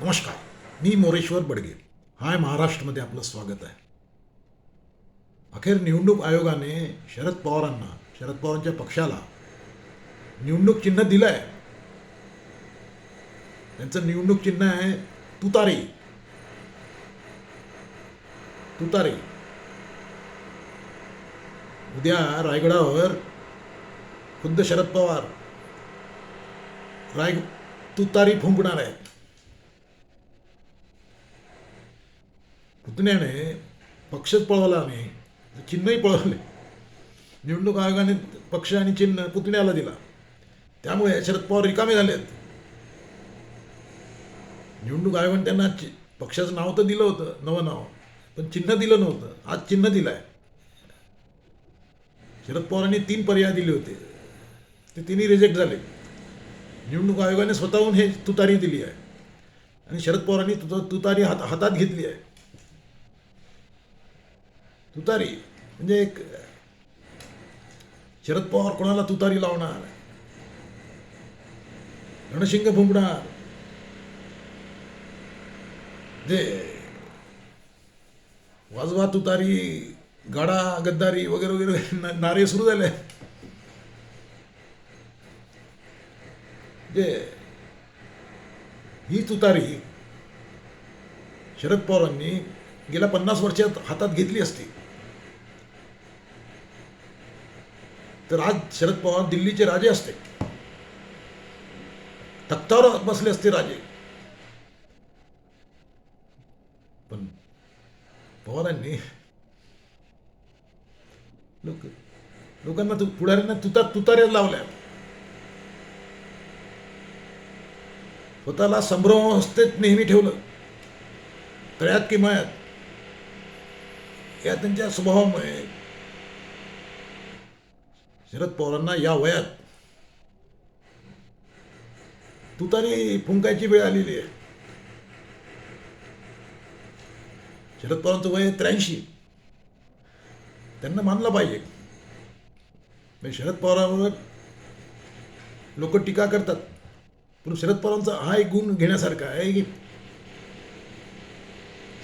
नमस्कार मी मोरेश्वर बडगे. हाय महाराष्ट्रमध्ये आपलं स्वागत आहे. अखेर निवडणूक आयोगाने शरद पवारांना शरद पवारांच्या पक्षाला निवडणूक चिन्ह दिलं आहे त्यांचं निवडणूक चिन्ह आहे तुतारी. तुतारी. उद्या रायगडावर खुद्द शरद पवार. राय तुतारी फुंकणार आहेत. पुतण्याने पक्षच पळवला नाही चिन्हही पळवले. निवडणूक आयोगाने पक्ष आणि चिन्ह पुतण्याला दिला. त्यामुळे शरद पवार रिकामे झालेत. निवडणूक आयोगाने त्यांना चि- पक्षाचं नाव तर दिलं होतं नवं नाव पण चिन्ह दिलं नव्हतं. आज चिन्ह दिलं आहे शरद पवारांनी तीन पर्याय दिले होते. ते तिन्ही रिजेक्ट झाले. निवडणूक आयोगाने स्वतःहून हे तुतारी दिली आहे. आणि शरद पवारांनी तुतारी हात हातात घेतली आहे. तुतारी. म्हणजे एक शरद पवार कोणाला तुतारी लावणार? रणशिंग फुंकणार. जे वाजवा तुतारी गाडा गद्दारी वगैरे वगैरे नारे सुरू झाले. जे ही तुतारी शरद पवारांनी गेल्या पन्नास वर्षात हातात घेतली असती. तर आज शरद पवार दिल्लीचे राजे असते. तख्तावर बसले असते राजे. पण पवारांनी लोक लोकांना तू पुढाऱ्यांना तुता तुतार्या लावल्या. स्वतःला संभ्रमावस्थेत नेहमी ठेवलं. तळ्यात की मयात या त्यांच्या स्वभावामुळे शरद पवारांना या वयात तुतारी फुंकायची वेळ आलेली आहे. शरद पवारांचं वय त्र्याऐंशी. त्यांना मानलं पाहिजे. म्हणजे शरद पवारांवर लोक टीका करतात. पण शरद पवारांचा हा एक गुण घेण्यासारखा आहे की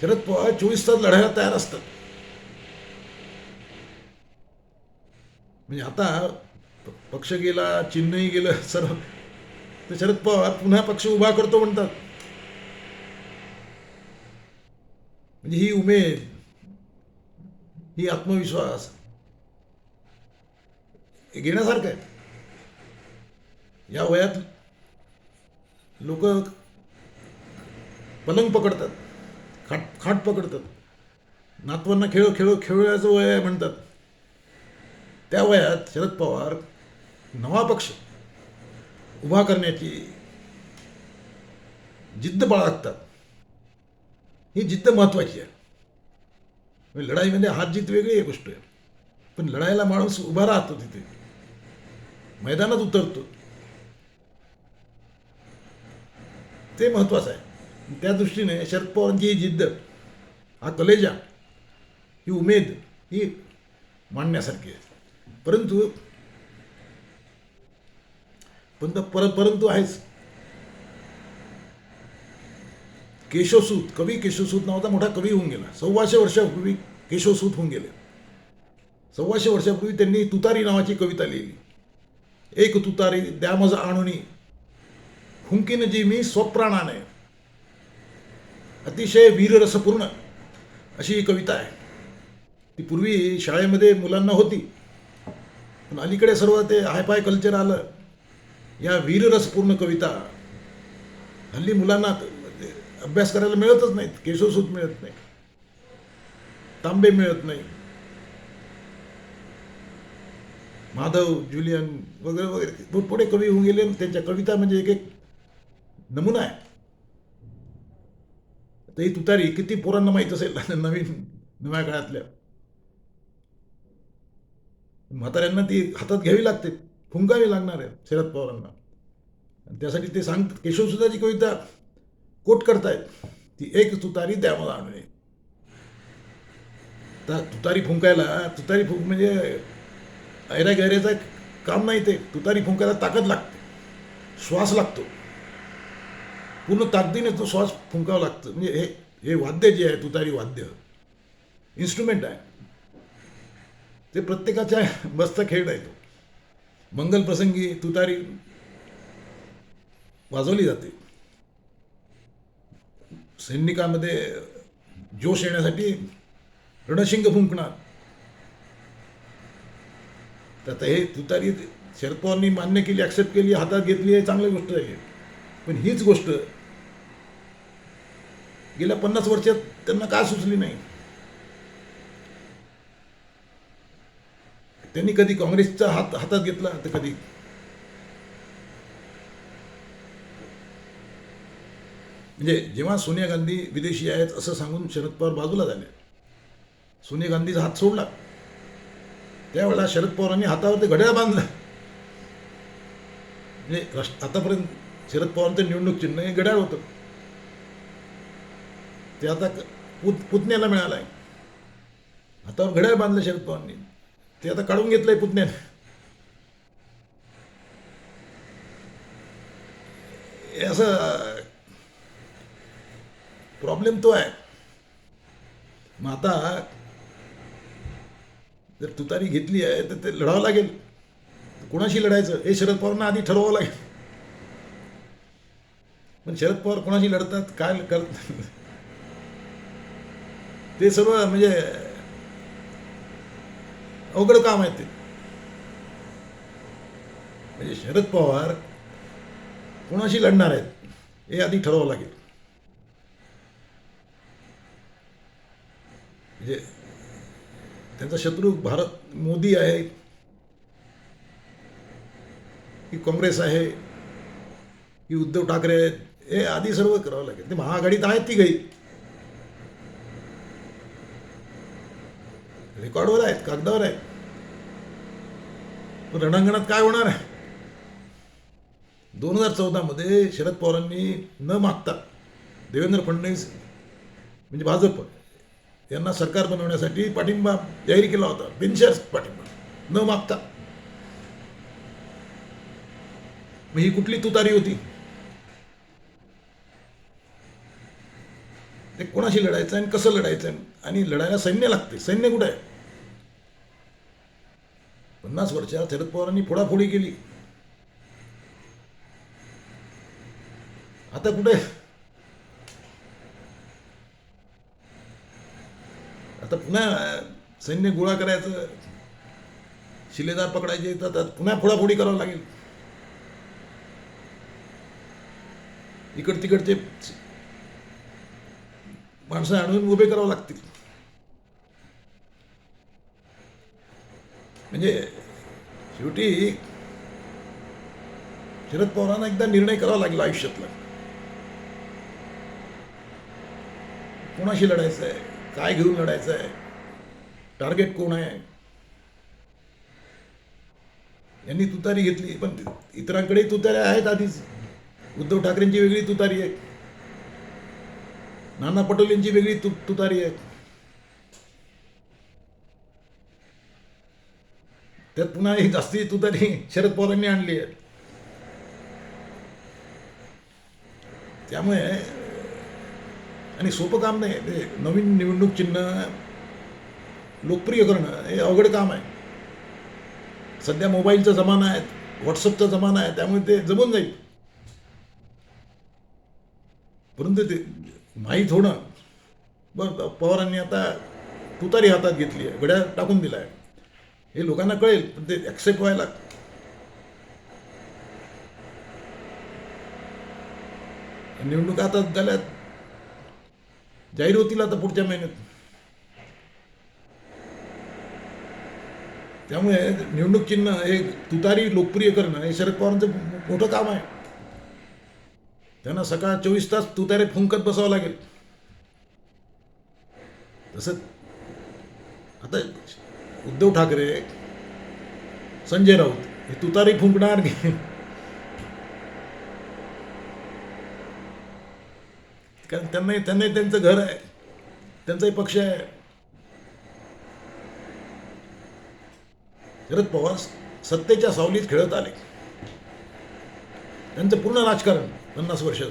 शरद पवार चोवीस तास लढायला तयार असतात. म्हणजे आता पक्ष गेला चिन्हही गेलं सर्व. तर शरद पवार पुन्हा पक्ष उभा करतो म्हणतात. म्हणजे ही उमेद ही आत्मविश्वास हे घेण्यासारखं आहे. या वयात लोक पलंग पकडतात खाट खाट पकडतात. नातवांना खेळ खेळ खेळायचं वय आहे म्हणतात. त्या वयात शरद पवार नवा पक्ष उभा करण्याची जिद्द बाळगतात. ही जिद्द महत्त्वाची आहे. म्हणजे लढाईमध्ये हात जीत वेगळी एक गोष्ट आहे. पण लढायला माणूस उभा राहतो तिथे. मैदानात उतरतो. ते महत्त्वाचं आहे. त्या दृष्टीने शरद पवारांची ही जिद्द हा कलेजा ही उमेद ही मांडण्यासारखी आहे. परंतु पण पर परंतु आहेच. केशवसूत कवी केशवसूत नावाचा मोठा कवी होऊन गेला. सव्वाशे वर्षापूर्वी केशवसूत होऊन गेले. सव्वाशे वर्षापूर्वी त्यांनी तुतारी नावाची कविता लिहिली. एक तुतारी द्या मज आणुनी. हुंकीन जी मी स्वप्राणाने. अतिशय वीररसपूर्ण अशी ही कविता आहे. ती पूर्वी शाळेमध्ये मुलांना होती. पण अलीकडे सर्व ते हायफाय कल्चर आलं या वीररसपूर्ण कविता हल्ली मुलांना अभ्यास करायला मिळतच नाहीत केशवसूत मिळत नाही तांबे मिळत नाही. माधव ज्युलियन वगैरे वगैरे भरपूर कवी होऊन गेले त्यांच्या कविता म्हणजे एक एक नमुना आहे. तर ही तुतारी किती पोरांना माहीत असेल नवीन नव्या काळातल्या. म्हाताऱ्यांना ती हातात घ्यावी लागते फुंकावी लागणार आहे शरद पवारांना. आणि त्यासाठी ते सांग केशवसुद्धाची कविता कोट करतायत. ती एक तुतारी द्या मला आणणे तर तुतारी फुंकायला तुतारी फुंक म्हणजे ऐरा गैऱ्याचं काम नाही ते. तुतारी फुंकायला ताकद लागते श्वास लागतो. पूर्ण ताकदीने तो श्वास फुंकावा लागतं. म्हणजे हे हे वाद्य जे आहे तुतारी वाद्य इन्स्ट्रुमेंट आहे. ते प्रत्येकाच्या मस्त खेळ आहे तो. मंगल प्रसंगी तुतारी वाजवली जाते. सैनिकामध्ये जोश येण्यासाठी रणशिंग फुंकणार. तर आता हे तुतारी शरद पवारांनी मान्य केली ॲक्सेप्ट केली हातात घेतली आहे चांगली गोष्ट आहे. पण हीच गोष्ट गेल्या पन्नास वर्षात त्यांना का सुचली नाही? त्यांनी कधी काँग्रेसचा हात हातात घेतला तर कधी? म्हणजे जेव्हा सोनिया गांधी विदेशी आहेत असं सांगून शरद पवार बाजूला झाले. सोनिया गांधीचा हात सोडला. त्यावेळेला शरद पवारांनी हातावर ते घड्याळ बांधलं. म्हणजे राष्ट्र आतापर्यंत शरद पवारांचं निवडणूक चिन्ह हे घड्याळ होतं. ते आता पुत पुतण्याला मिळालं आहे हातावर घड्याळ बांधलं शरद पवारांनी. ते आता काढून घेतलंय पुतण्याने असं प्रॉब्लेम तो आहे. मग आता जर तुतारी घेतली आहे तर ते लढावं लागेल. कोणाशी लढायचं? हे शरद पवारांना आधी ठरवावं लागेल. पण शरद पवार कोणाशी लढतात काय करतात ते सर्व म्हणजे अवघड काम आहे ते. म्हणजे शरद पवार कोणाशी लढणार आहेत हे आधी ठरवावं लागेल. म्हणजे त्यांचा शत्रू भारत मोदी आहे. की काँग्रेस आहे. की उद्धव ठाकरे आहेत. हे आधी सर्व करावं लागेल. ते महाआघाडीत आहेत ती गई रेकॉर्डवर आहेत कागदावर आहेत. रणांगणात काय होणार आहे? दोन हजार चौदामध्ये शरद पवारांनी न मागता देवेंद्र फडणवीस म्हणजे भाजप यांना सरकार बनवण्यासाठी पाठिंबा जाहीर केला होता. बिनशर्स पाठिंबा. न मागता. मग ही कुठली तुतारी होती? ते कोणाशी लढायचं आणि कसं लढायचं आणि लढायला सैन्य लागते. सैन्य कुठं आहे? पन्नास वर्षात शरद पवारांनी फोडाफोडी केली. आता कुठे? आता पुन्हा सैन्य गोळा करायचं. शिलेदार पकडायचे तर पुन्हा फोडाफोडी करावं लागेल. इकड तिकडचे माणसं आणून उभे करावं लागतील. म्हणजे शेवटी शरद पवारांना एकदा निर्णय करावा लागला आयुष्यातला. कोणाशी लढायचं आहे काय घेऊन लढायचं आहे टार्गेट कोण आहे? यांनी तुतारी घेतली पण इतरांकडे तुताऱ्या आहेत आधीच. उद्धव ठाकरेंची वेगळी तुतारी आहे. नाना पटोलेंची वेगळी तु तुतारी आहे. त्यात पुन्हा एक जास्ती तुतारी शरद पवारांनी आणली आहे. त्यामुळे आणि सोपं काम नाही ते नवीन निवडणूक चिन्ह लोकप्रिय करणं हे अवघड काम आहे. सध्या मोबाईलचा जमाना आहे व्हॉट्सअपचा जमाना आहे त्यामुळे ते जमून जाईल. परंतु ते माहीत होणं बरं पवारांनी आता तुतारी हातात घेतली आहे घड्याळ टाकून दिला आहे हे लोकांना कळेल पण ते ॲक्सेप्ट व्हायला निवडणुका आता झाल्या जाहीर होतील आता पुढच्या महिन्यात. त्यामुळे निवडणूक चिन्ह हे तुतारी लोकप्रिय करणं हे शरद पवारांचं मोठं काम आहे. त्यांना सकाळ चोवीस तास तुतारे फुंकत बसावं लागेल. तसं आता उद्धव ठाकरे संजय राऊत हे तुतारी फुंकणार कारण त्यांनाही त्यांनाही त्यांचं घर आहे. त्यांचाही पक्ष आहे. शरद पवार सत्तेच्या सावलीत खेळत आले. त्यांचं पूर्ण राजकारण पन्नास वर्षात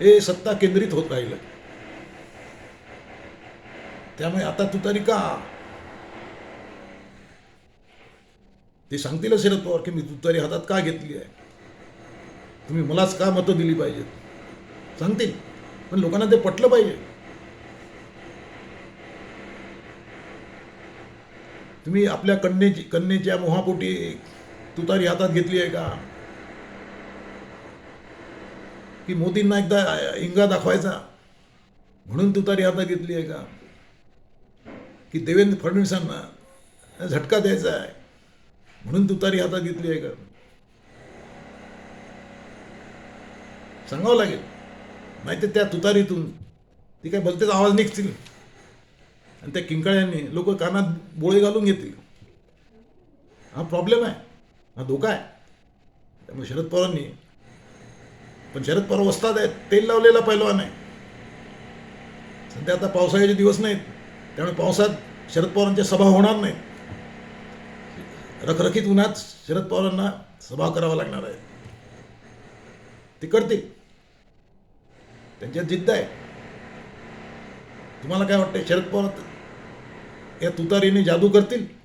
हे सत्ता केंद्रित होत राहिलं. त्यामुळे आता तुतारी का? ते सांगतील शरद पवार की मी तुतारी हातात का घेतली आहे? तुम्ही मलाच का मतं दिली पाहिजेत? सांगतील. पण लोकांना ते पटलं पाहिजे. तुम्ही आपल्या कन्येची कन्येच्या मोहापोटी तुतारी हातात घेतली आहे का? की मोदींना एकदा इंगा दाखवायचा? म्हणून तुतारी हातात घेतली आहे का? की देवेंद्र फडणवीसांना झटका द्यायचा आहे. म्हणून तुतारी हातात घेतली आहे का? सांगावं लागेल. नाही तर त्या तुतारीतून ती काय भलतेच आवाज निघतील. आणि त्या किंकाळ्यांनी लोक कानात बोळे घालून घेतील. हा प्रॉब्लेम आहे. हा धोका आहे. त्यामुळे शरद पवारांनी पण शरद पवार वस्तात आहेत तेल लावलेला पैलवान आहे. सध्या आता पावसाळ्याचे दिवस नाहीत. त्यामुळे पावसात शरद पवारांच्या सभा होणार नाहीत. रखरखीत उन्हात शरद पवारांना सभा करावा लागणार आहे ते करतील. त्यांच्यात जिद्द आहे. तुम्हाला काय वाटतं शरद पवार या तुतारीने जादू करतील?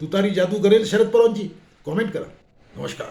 तुतारी जादू करेल शरद पवारांची? कॉमेंट करा. नमस्कार.